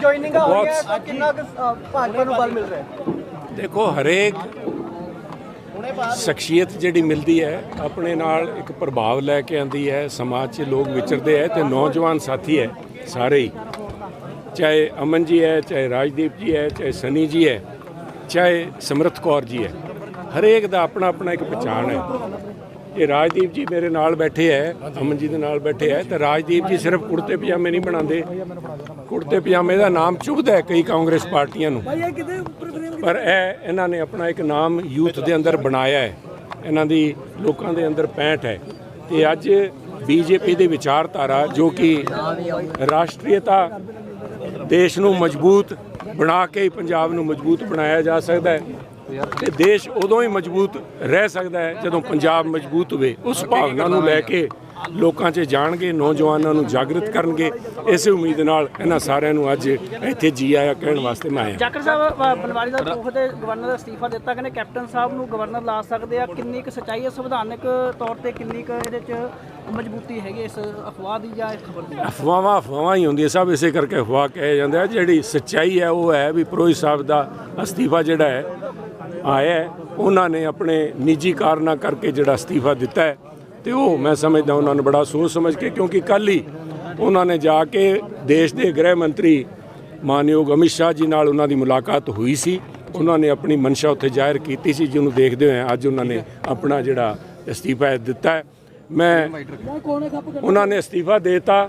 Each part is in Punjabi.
ਜੁਆਇਨਿੰਗਾਂ ਹੋਈਆਂ ਤਾਂ ਕਿੰਨਾ ਕੁ ਅ, ਭਾਜਪਾ ਨੂੰ ਬਲ ਮਿਲ ਰਿਹਾ ਹੈ? ਦੇਖੋ ਹਰੇਕ ਸ਼ਖਸੀਅਤ ਜਿਹੜੀ ਮਿਲਦੀ ਹੈ ਆਪਣੇ ਨਾਲ ਇੱਕ ਪ੍ਰਭਾਵ ਲੈ ਕੇ ਆਂਦੀ ਹੈ ਸਮਾਜ 'ਚ ਲੋਕ ਵਿਚਰਦੇ ਹੈ ਤੇ ਨੌਜਵਾਨ ਸਾਥੀ ਹੈ ਸਾਰੇ ਹੀ। ਚਾਹੇ ਅਮਨ ਜੀ ਹੈ ਚਾਹੇ ਰਾਜਦੀਪ ਜੀ ਹੈ ਚਾਹੇ ਸਨੀ ਜੀ ਹੈ ਚਾਹੇ ਸਮਰਥ ਕੌਰ ਜੀ ਹੈ। ਹਰੇਕ ਦਾ ਆਪਣਾ ਆਪਣਾ ਇੱਕ ਪਛਾਣ ਹੈ। ਇਹ ਰਾਜਦੀਪ ਜੀ ਮੇਰੇ ਨਾਲ ਬੈਠੇ ਹੈ ਅਮਨ ਜੀ ਦੇ ਨਾਲ ਬੈਠੇ ਹੈ ਤੇ ਰਾਜਦੀਪ ਜੀ ਸਿਰਫ ਕੁੜਤੇ ਪਜਾਮੇ ਨਹੀਂ ਬਣਾਉਂਦੇ। ਕੁੜਤੇ ਪਜਾਮੇ ਦਾ ਨਾਮ ਚੁਭਦਾ ਹੈ ਕਈ ਕਾਂਗਰਸ ਪਾਰਟੀਆਂ ਨੂੰ। ਪਰ ਇਹ ਇਹਨਾਂ ਨੇ ਆਪਣਾ ਇੱਕ ਨਾਮ ਯੂਥ ਦੇ ਅੰਦਰ ਬਣਾਇਆ ਹੈ ਇਹਨਾਂ ਦੀ ਲੋਕਾਂ ਦੇ ਅੰਦਰ ਪੈਂਠ ਹੈ ਤੇ ਅੱਜ ਬੀਜੇਪੀ ਦੇ ਵਿਚਾਰਧਾਰਾ ਜੋ ਕਿ ਰਾਸ਼ਟਰੀਅਤਾ ਦੇਸ਼ ਨੂੰ ਮਜ਼ਬੂਤ ਬਣਾ ਕੇ ਹੀ ਪੰਜਾਬ ਨੂੰ ਮਜ਼ਬੂਤ ਬਣਾਇਆ ਜਾ ਸਕਦਾ ਹੈ ਤੇ ਦੇਸ਼ ਉਦੋਂ ਹੀ ਮਜ਼ਬੂਤ ਰਹਿ ਸਕਦਾ ਹੈ ਜਦੋਂ ਪੰਜਾਬ ਮਜ਼ਬੂਤ ਹੋਵੇ। ਉਸ ਭਾਵਨਾ ਨੂੰ ਲੈ ਕੇ ਲੋਕਾਂ 'ਚ ਜਾਣਗੇ ਨੌਜਵਾਨਾਂ ਨੂੰ ਜਾਗਰਿਤ ਕਰਨਗੇ। ਇਸੇ ਉਮੀਦ ਨਾਲ ਇਹਨਾਂ ਸਾਰਿਆਂ ਨੂੰ ਅੱਜ ਇੱਥੇ ਜੀ ਆਇਆ ਕਹਿਣ ਵਾਸਤੇ ਮੈਂ ਆਇਆ। ਜਾਖੜ ਸਾਹਿਬ ਅ, ਬਨਵਾਰੀ ਦਾ ਰੁੱਖ ਦੇ ਗਵਰਨਰ ਦਾ ਅਸਤੀਫਾ ਦਿੱਤਾ ਕਹਿੰਦੇ ਕੈਪਟਨ ਸਾਹਿਬ ਨੂੰ ਗਵਰਨਰ ਲਾ ਸਕਦੇ ਆ। ਕਿੰਨੀ ਕੁ ਸੱਚਾਈ ਹੈ? ਸੰਵਿਧਾਨਕ ਤੌਰ ਤੇ ਕਿੰਨੀ ਕੁ ਇਹਦੇ ਚ ਮਜ਼ਬੂਤੀ ਹੈਗੀ ਇਸ ਅਫਵਾਹ ਦੀ ਜਾਂ ਇਸ ਖਬਰ ਦੀ? ਅਫਵਾਹਾਂ ਅਫਵਾਹਾਂ ਹੀ ਹੁੰਦੀਆਂ ਸਭ ਇਸੇ ਕਰਕੇ ਅਫਵਾਹ ਕਹੇ ਜਾਂਦੇ ਆ ਜਿਹੜੀ ਸੱਚਾਈ ਹੈ ਉਹ ਹੈ ਵੀ ਪ੍ਰੋਹਿਤ ਸਾਹਿਬ ਦਾ ਅਸਤੀਫਾ ਜਿਹੜਾ ਹੈ ਆਇਆ ਉਹਨਾਂ ਨੇ ਆਪਣੇ ਨਿੱਜੀ ਕਾਰਨਾਂ ਕਰਕੇ ਜਿਹੜਾ ਅਸਤੀਫਾ ਦਿੱਤਾ ਹੈ। ਤੇ ਉਹ ਮੈਂ ਸਮਝਦਾ ਉਹਨਾਂ ਨੂੰ ਬੜਾ ਸੋਚ ਸਮਝ ਕੇ, ਕਿਉਂਕਿ ਕੱਲ ਹੀ ਉਹਨਾਂ ਨੇ ਜਾ ਕੇ ਦੇਸ਼ ਦੇ ਗ੍ਰਹਿ ਮੰਤਰੀ ਮਾਨਯੋਗ ਅਮਿਤ ਸ਼ਾਹ ਜੀ ਨਾਲ ਉਹਨਾਂ ਦੀ ਮੁਲਾਕਾਤ ਹੋਈ ਸੀ। ਉਹਨਾਂ ਨੇ ਆਪਣੀ ਮਨਸ਼ਾ ਉੱਥੇ ਜ਼ਾਹਿਰ ਕੀਤੀ ਸੀ, ਜਿਹਨੂੰ ਦੇਖਦੇ ਹੋਏ ਅੱਜ ਉਹਨਾਂ ਨੇ ਆਪਣਾ ਜਿਹੜਾ ਅਸਤੀਫਾ ਦਿੱਤਾ ਹੈ। ਮੈਂ ਉਹਨਾਂ ਨੇ ਅਸਤੀਫਾ ਦੇਤਾ,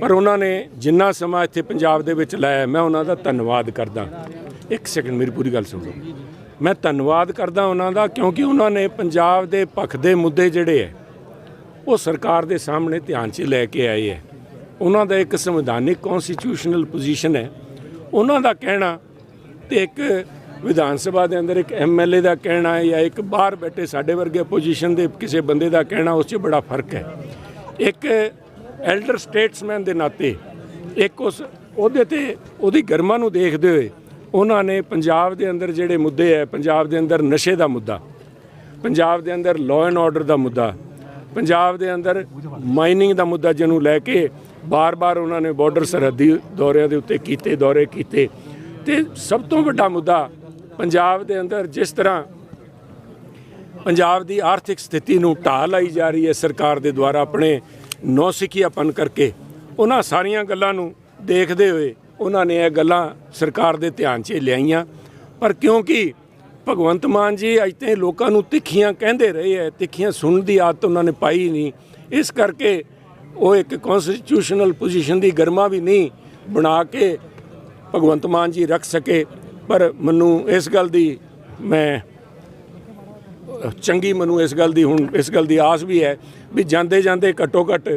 ਪਰ ਉਹਨਾਂ ਨੇ ਜਿੰਨਾ ਸਮਾਂ ਇੱਥੇ ਪੰਜਾਬ ਦੇ ਵਿੱਚ ਲਾਇਆ, ਮੈਂ ਉਹਨਾਂ ਦਾ ਧੰਨਵਾਦ ਕਰਦਾ। ਇੱਕ ਸੈਕਿੰਡ, ਮੇਰੀ ਪੂਰੀ ਗੱਲ ਸੁਣੋ ਮੈਂ ਧੰਨਵਾਦ ਕਰਦਾ ਉਹਨਾਂ ਦਾ ਕਿਉਂਕਿ ਉਹਨਾਂ ਨੇ ਪੰਜਾਬ ਦੇ ਪੱਖ ਦੇ ਮੁੱਦੇ ਜਿਹੜੇ ਹੈ ਉਹ ਸਰਕਾਰ ਦੇ ਸਾਹਮਣੇ ਧਿਆਨ 'ਚ ਲੈ ਕੇ ਆਏ ਹੈ ਉਹਨਾਂ ਦਾ ਇੱਕ ਸੰਵਿਧਾਨਿਕ ਕਨਸਟੀਟਿਊਸ਼ਨਲ ਪੋਜੀਸ਼ਨ ਹੈ ਉਹਨਾਂ ਦਾ ਕਹਿਣਾ ਤੇ ਇੱਕ ਵਿਧਾਨ ਸਭਾ ਦੇ ਅੰਦਰ ਇੱਕ ਐਮਐਲਏ ਦਾ ਕਹਿਣਾ ਹੈ ਜਾਂ ਇੱਕ ਬਾਹਰ ਬੈਠੇ ਸਾਡੇ ਵਰਗੇ ਪੋਜੀਸ਼ਨ ਦੇ ਕਿਸੇ ਬੰਦੇ ਦਾ ਕਹਿਣਾ, ਉਸ 'ਚ ਬੜਾ ਫ਼ਰਕ ਹੈ ਇੱਕ ਐਲਡਰ ਸਟੇਟਸਮੈਨ ਦੇ ਨਾਤੇ, ਇੱਕ ਉਸ ਉਹਦੇ ਤੇ ਉਹਦੀ ਗਰਮਾ ਨੂੰ ਦੇਖਦੇ ਹੋਏ ਉਹਨਾਂ ਨੇ ਪੰਜਾਬ ਦੇ ਅੰਦਰ ਜਿਹੜੇ ਮੁੱਦੇ ਹੈ ਪੰਜਾਬ ਦੇ ਅੰਦਰ ਨਸ਼ੇ ਦਾ ਮੁੱਦਾ, ਪੰਜਾਬ ਦੇ ਅੰਦਰ ਲਾਅ ਐਂਡ ਆਰਡਰ ਦਾ ਮੁੱਦਾ, ਪੰਜਾਬ ਦੇ ਅੰਦਰ ਮਾਈਨਿੰਗ ਦਾ ਮੁੱਦਾ ਜਿਹਨੂੰ ਲੈ ਕੇ ਬਾਰ-ਬਾਰ ਉਹਨਾਂ ਨੇ ਬਾਰਡਰ ਸਰਹੱਦੀ ਦੌਰਿਆਂ ਦੇ ਉੱਤੇ ਕੀਤੇ, ਦੌਰੇ ਕੀਤੇ। ਤੇ ਸਭ ਤੋਂ ਵੱਡਾ ਮੁੱਦਾ ਪੰਜਾਬ ਦੇ ਅੰਦਰ ਜਿਸ ਤਰ੍ਹਾਂ ਪੰਜਾਬ ਦੀ ਆਰਥਿਕ ਸਥਿਤੀ ਨੂੰ ਢਾਹ ਲਾਈ ਜਾ ਰਹੀ ਹੈ ਸਰਕਾਰ ਦੇ ਦੁਆਰਾ ਆਪਣੇ ਨੌਸਿੱਖਿਆਪਨ ਕਰਕੇ, ਉਹਨਾਂ ਸਾਰੀਆਂ ਗੱਲਾਂ ਨੂੰ ਦੇਖਦੇ ਹੋਏ ਉਹਨਾਂ ਨੇ ਇਹ ਗੱਲਾਂ ਸਰਕਾਰ ਦੇ ਧਿਆਨ 'ਚ ਲਿਆਈਆਂ। ਪਰ ਕਿਉਂਕਿ ਭਗਵੰਤ ਮਾਨ ਜੀ ਅੱਜ ਤੇ ਲੋਕਾਂ ਨੂੰ ਤਿੱਖੀਆਂ ਕਹਿੰਦੇ ਰਹੇ ਹੈ, ਤਿੱਖੀਆਂ ਸੁਣਨ ਦੀ ਆਦਤ ਉਹਨਾਂ ਨੇ ਪਾਈ ਨਹੀਂ। ਇਸ ਕਰਕੇ ਉਹ ਇੱਕ ਕਨਸਟੀਟਿਊਸ਼ਨਲ ਪੋਜੀਸ਼ਨ ਦੀ ਗਰਮਾ ਵੀ ਨਹੀਂ ਬਣਾ ਕੇ ਭਗਵੰਤ ਮਾਨ ਜੀ ਰੱਖ ਸਕੇ। ਪਰ ਮੈਨੂੰ ਇਸ ਗੱਲ ਦੀ ਮੈਂ, ਚੰਗੀ ਮੈਨੂੰ ਇਸ ਗੱਲ ਦੀ ਹੁਣ, ਇਸ ਗੱਲ ਦੀ ਆਸ ਵੀ ਹੈ ਵੀ ਜਾਂਦੇ ਜਾਂਦੇ ਘੱਟੋ ਘੱਟ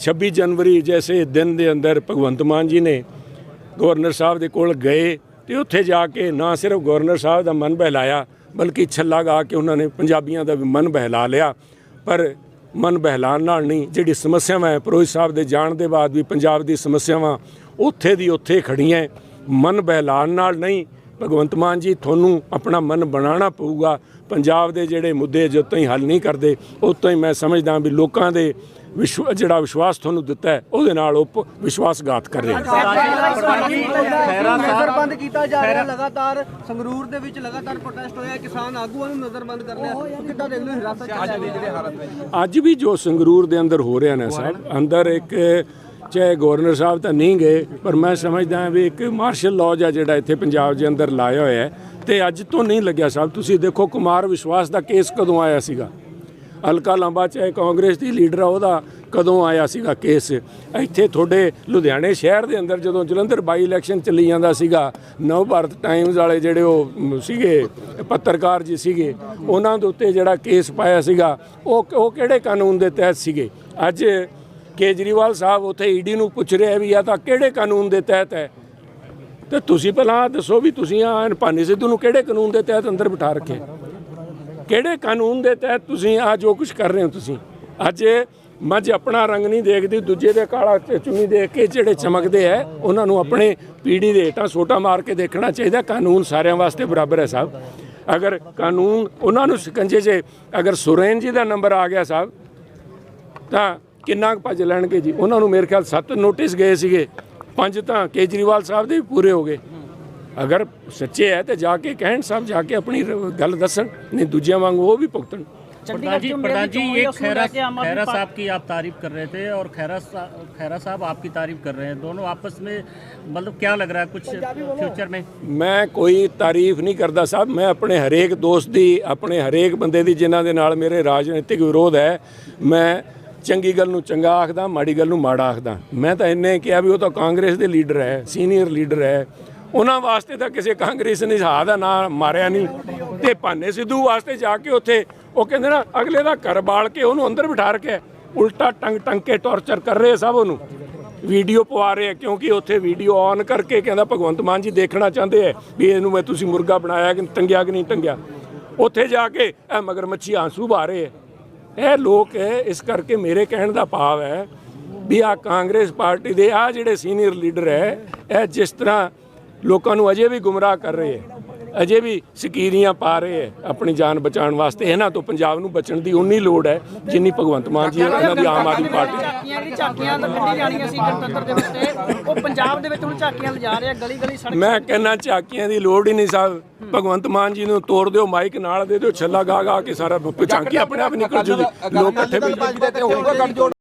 26 ਜਨਵਰੀ ਜੈਸੇ ਦਿਨ ਦੇ ਅੰਦਰ ਭਗਵੰਤ ਮਾਨ ਜੀ ਨੇ ਗਵਰਨਰ ਸਾਹਿਬ ਦੇ ਕੋਲ ਗਏ ਤੇ ਉੱਥੇ ਜਾ ਕੇ ਨਾ ਸਿਰਫ ਗਵਰਨਰ ਸਾਹਿਬ ਦਾ ਮਨ ਬਹਿਲਾਇਆ, ਬਲਕਿ ਛੱਲਾ ਗਾ ਕੇ ਉਹਨਾਂ ਨੇ ਪੰਜਾਬੀਆਂ ਦਾ ਵੀ ਮਨ ਬਹਿਲਾ ਲਿਆ। ਪਰ ਮਨ ਬਹਿਲਾਣ ਨਾਲ ਨਹੀਂ, ਜਿਹੜੀ ਸਮੱਸਿਆਵਾਂ ਹੈ, ਪ੍ਰੋਹਿਤ ਸਾਹਿਬ ਦੇ ਜਾਣ ਦੇ ਬਾਅਦ ਵੀ ਪੰਜਾਬ ਦੀ ਸਮੱਸਿਆਵਾਂ ਉੱਥੇ ਦੀ ਉੱਥੇ ਖੜੀਆਂ ਮਨ ਬਹਿਲਾਣ ਨਾਲ ਨਹੀਂ, ਭਗਵੰਤ ਮਾਨ ਜੀ, ਤੁਹਾਨੂੰ ਆਪਣਾ ਮਨ ਬਣਾਉਣਾ ਪਊਗਾ। ਪੰਜਾਬ ਦੇ ਜਿਹੜੇ ਮੁੱਦੇ ਜਦੋਂ ਤਾਈਂ ਹੱਲ ਨਹੀਂ ਕਰਦੇ ਉਦੋਂ ਹੀ ਮੈਂ ਸਮਝਦਾ ਵੀ ਲੋਕਾਂ ਦੇ ਵਿਸ਼ਵ ਜਿਹੜਾ ਵਿਸ਼ਵਾਸ ਤੁਹਾਨੂੰ ਦਿੱਤਾ ਹੈ ਉਹਦੇ ਨਾਲ ਉਹ ਵਿਸ਼ਵਾਸਘਾਤ ਕਰ ਰਹੇ ਨੇ। ਨਜ਼ਰਬੰਦ ਕੀਤਾ ਜਾ ਰਿਹਾ ਲਗਾਤਾਰ ਸੰਗਰੂਰ ਦੇ ਵਿੱਚ ਲਗਾਤਾਰ ਪ੍ਰੋਟੈਸਟ ਹੋਇਆ ਕਿਸਾਨ ਆਗੂਆਂ ਨੂੰ ਨਜ਼ਰਬੰਦ ਕਰ ਲਿਆ। ਕਿੱਦਾਂ ਦੇਖਦੇ ਹੋ ਹਿਰਾਸਤ ਚ ਲੈ ਗਏ ਅੱਜ ਵੀ ਜੋ ਸੰਗਰੂਰ ਦੇ ਅੰਦਰ ਹੋ ਰਿਹਾ ਨਾ ਸਾਹਿਬ ਅੰਦਰ ਇੱਕ ਚਾਹੇ ਗਵਰਨਰ ਸਾਹਿਬ ਤਾਂ ਨਹੀਂ ਗਏ, ਪਰ ਮੈਂ ਸਮਝਦਾ ਵੀ ਇੱਕ ਮਾਰਸ਼ਲ ਲਾਅ ਆ ਜਿਹੜਾ ਇੱਥੇ ਪੰਜਾਬ ਦੇ ਅੰਦਰ ਲਾਇਆ ਹੋਇਆ ਹੈ, ਤੇ ਅੱਜ ਤੋਂ ਨਹੀਂ ਲੱਗਿਆ ਸਾਹਿਬ। ਤੁਸੀਂ ਦੇਖੋ ਕੁਮਾਰ ਵਿਸ਼ਵਾਸ ਦਾ ਕੇਸ ਕਦੋਂ ਆਇਆ ਸੀਗਾ? ਹਲਕਾ ਲੰਬਾ ਚਾਹੇ ਕਾਂਗਰਸ ਦੀ ਲੀਡਰ ਆ, ਉਹਦਾ ਕਦੋਂ ਆਇਆ ਸੀਗਾ ਕੇਸ? ਇੱਥੇ ਤੁਹਾਡੇ ਲੁਧਿਆਣੇ ਸ਼ਹਿਰ ਦੇ ਅੰਦਰ ਜਦੋਂ ਜਲੰਧਰ ਬਾਈ ਇਲੈਕਸ਼ਨ ਚੱਲੀ ਜਾਂਦਾ ਸੀਗਾ, ਨਵ ਭਾਰਤ ਟਾਈਮਜ਼ ਵਾਲੇ ਜਿਹੜੇ ਉਹ ਸੀਗੇ, ਪੱਤਰਕਾਰ ਜੀ ਸੀਗੇ, ਉਹਨਾਂ ਦੇ ਉੱਤੇ ਜਿਹੜਾ ਕੇਸ ਪਾਇਆ ਸੀਗਾ, ਉਹ ਉਹ ਕਿਹੜੇ ਕਾਨੂੰਨ ਦੇ ਤਹਿਤ ਸੀਗੇ? ਅੱਜ ਕੇਜਰੀਵਾਲ ਸਾਹਿਬ ਉੱਥੇ ਈਡੀ ਨੂੰ ਪੁੱਛ ਰਿਹਾ ਵੀ ਆ ਤਾਂ ਕਿਹੜੇ ਕਾਨੂੰਨ ਦੇ ਤਹਿਤ ਹੈ? ਤੇ ਤੁਸੀਂ ਪਹਿਲਾਂ ਆਹ ਦੱਸੋ ਵੀ ਤੁਸੀਂ ਆ ਭਾਨੀ ਸਿੱਧੂ ਨੂੰ ਕਿਹੜੇ ਕਾਨੂੰਨ ਦੇ ਤਹਿਤ ਅੰਦਰ ਬਿਠਾ ਰੱਖਿਆ ਕਿਹੜੇ ਕਾਨੂੰਨ ਦੇ ਤਹਿਤ ਤੁਸੀਂ ਆ ਜੋ ਕੁਝ ਕਰ ਰਹੇ ਹੋ ਤੁਸੀਂ? ਅੱਜ ਮੱਝ ਆਪਣਾ ਰੰਗ ਨਹੀਂ ਦੇਖਦੀ, ਦੂਜੇ ਦੇ ਕਾਲਾ ਚੁੰਨੀ ਦੇਖ ਕੇ ਜਿਹੜੇ ਚਮਕਦੇ ਐ ਉਹਨਾਂ ਨੂੰ ਆਪਣੇ ਪੀੜੀ ਦੇ ਹੇਠਾਂ ਸੋਟਾ ਮਾਰ ਕੇ ਦੇਖਣਾ ਚਾਹੀਦਾ। ਕਾਨੂੰਨ ਸਾਰਿਆਂ ਵਾਸਤੇ ਬਰਾਬਰ ਹੈ ਸਾਹਿਬ। ਅਗਰ ਕਾਨੂੰਨ ਉਹਨਾਂ ਨੂੰ ਸਿਕੰਜੇ 'ਚ, ਅਗਰ ਸੁਰੇਨ ਜੀ ਦਾ ਨੰਬਰ ਆ ਗਿਆ ਸਾਹਿਬ, ਤਾਂ ਕਿੰਨਾ ਕੁ ਭੱਜ ਲੈਣਗੇ ਜੀ ਉਹਨਾਂ ਨੂੰ ਮੇਰੇ ਖਿਆਲ ਸੱਤ ਨੋਟਿਸ ਗਏ ਸੀਗੇ ਪੰਜ ਤਾਂ ਕੇਜਰੀਵਾਲ ਸਾਹਿਬ ਦੇ ਵੀ ਪੂਰੇ ਹੋ ਗਏ ਅਗਰ ਸੱਚੇ ਹੈ ਤੇ ਜਾ ਕੇ ਕਹਿਣ ਸਾਹਿਬ ਜਾ ਕੇ ਆਪਣੀ ਰ- ਗੱਲ ਦੱਸਣ ਨਹੀਂ ਦੂਜਿਆਂ ਵਾਂਗੂ ਉਹ ਵੀ ਭੁਗਤਣ चंडीगढ़ प्रधान जी जो प्रधान मेरी जी चोन है, ये उसमें खैरा जाके आम आदमी खैरा पार्टी- साहब की आप तारीफ कर रहे थे और खैरा सा, खैरा साहब आपकी तारीफ कर रहे हैं दोनों आपस में मतलब क्या लग रहा है कुछ फ्यूचर में ਮੈਂ ਕੋਈ ਤਾਰੀਫ ਨਹੀਂ ਕਰਦਾ ਸਾਹਿਬ ਮੈਂ ਆਪਣੇ ਹਰੇਕ ਦੋਸਤ ਦੀ ਆਪਣੇ ਹਰੇਕ ਬੰਦੇ ਦੀ ਜਿਨ੍ਹਾਂ ਦੇ ਨਾਲ ਮੇਰੇ ਰਾਜਨੀਤਿਕ ਵਿਰੋਧ ਹੈ ਮੈਂ ਚੰਗੀ ਗੱਲ ਨੂੰ ਚੰਗਾ ਆਖਦਾ, ਮਾੜੀ ਗੱਲ ਨੂੰ ਮਾੜਾ ਆਖਦਾ। ਮੈਂ ਤਾਂ ਇੰਨੇ ਕਿਹਾ ਵੀ ਉਹ ਤਾਂ ਕਾਂਗਰਸ ਦੇ ਲੀਡਰ ਹੈ, ਸੀਨੀਅਰ ਲੀਡਰ ਹੈ। ਉਹਨਾਂ ਵਾਸਤੇ ਤਾਂ ਕਿਸੇ ਕਾਂਗਰਸ ਨੇ ਹਾਹ ਦਾ ਨਾਂ ਮਾਰਿਆ ਨਹੀਂ। ਤੇ ਭਾਨੇ ਸਿੱਧੂ ਵਾਸਤੇ ਜਾ ਕੇ ਉੱਥੇ ਉਹ ਕਹਿੰਦੇ ਨਾ, ਅਗਲੇ ਦਾ ਘਰ ਬਾਲ ਕੇ ਉਹਨੂੰ ਅੰਦਰ ਬਿਠਾ ਕੇ ਉਲਟਾ ਟੰਗ ਟੰਗ ਕੇ ਟੌਰਚਰ ਕਰ ਰਹੇ ਸਭ ਉਹਨੂੰ। ਵੀਡੀਓ ਪਵਾ ਰਹੇ ਆ ਕਿਉਂਕਿ ਉੱਥੇ ਵੀਡੀਓ ਔਨ ਕਰਕੇ ਕਹਿੰਦਾ ਭਗਵੰਤ ਮਾਨ ਜੀ ਦੇਖਣਾ ਚਾਹੁੰਦੇ ਆ ਵੀ ਇਹਨੂੰ ਮੈਂ ਤੁਸੀਂ ਮੁਰਗਾ ਬਣਾਇਆ ਕਿ ਟੰਗਿਆ ਕਿ ਨਹੀਂ ਟੰਗਿਆ। ਉੱਥੇ ਜਾ ਕੇ ਇਹ ਮਗਰਮੱਛੀ ਆਂਸੂ ਬਹਾ ਰਹੇ ਆ ਇਹ ਲੋਕ ਇਸ ਕਰਕੇ ਮੇਰੇ ਕਹਿਣ ਦਾ ਭਾਵ ਹੈ ਵੀ ਆ ਕਾਂਗਰਸ ਪਾਰਟੀ ਦੇ ਆ ਜਿਹੜੇ ਸੀਨੀਅਰ ਲੀਡਰ ਹੈ ਇਹ ਜਿਸ ਤਰ੍ਹਾਂ ਲੋਕਾਂ ਨੂੰ ਅਜੇ ਵੀ ਗੁੰਮਰਾਹ ਕਰ ਰਹੇ ਹੈ ਅਜੇ ਵੀ ਸਕੀਰੀਆਂ ਪਾ ਰਹੇ ਹੈ ਆਪਣੀ ਜਾਨ ਬਚਾਉਣ ਵਾਸਤੇ ਇਹਨਾਂ ਤੋਂ ਪੰਜਾਬ ਨੂੰ ਬਚਣ ਦੀ ਉਨੀ ਲੋੜ ਹੈ ਜਿੰਨੀ ਭਗਵੰਤ ਮਾਨ ਜੀ ਉਹਨਾਂ ਦੀ ਆਮ ਆਦਮੀ ਪਾਰਟੀ ਝਾਕੀਆਂ ਜਿਹੜੀ ਝਾਕੀਆਂ ਤਾਂ ਕੱਢੀ ਜਾਣੀਆਂ ਸੀ ਗਣਤੰਤਰ ਦਿਵਸ ਤੇ ਉਹ ਪੰਜਾਬ ਦੇ ਵਿੱਚ ਹੁਣ ਝਾਕੀਆਂ ਲਿਜਾ ਰਹੇ ਆ ਗਲੀ ਗਲੀ ਸੜਕ ਮੈਂ ਕਹਿੰਨਾ ਝਾਕੀਆਂ ਦੀ ਲੋੜ ਹੀ ਨਹੀਂ ਸਾਹਿਬ ਭਗਵੰਤ ਮਾਨ ਜੀ ਨੂੰ ਤੋੜ ਦਿਓ ਮਾਈਕ ਨਾਲ ਦੇ ਦਿਓ ਛੱਲਾ ਗਾ ਗਾ ਕੇ ਸਾਰਾ ਝਾਕੀ ਆਪਣੇ ਆਪ ਨਿਕਲ ਜੂਗੀ। ਲੋਕ ਇਕੱਠੇ ਹੋਊਗਾ ਗੱਠਜੋੜ।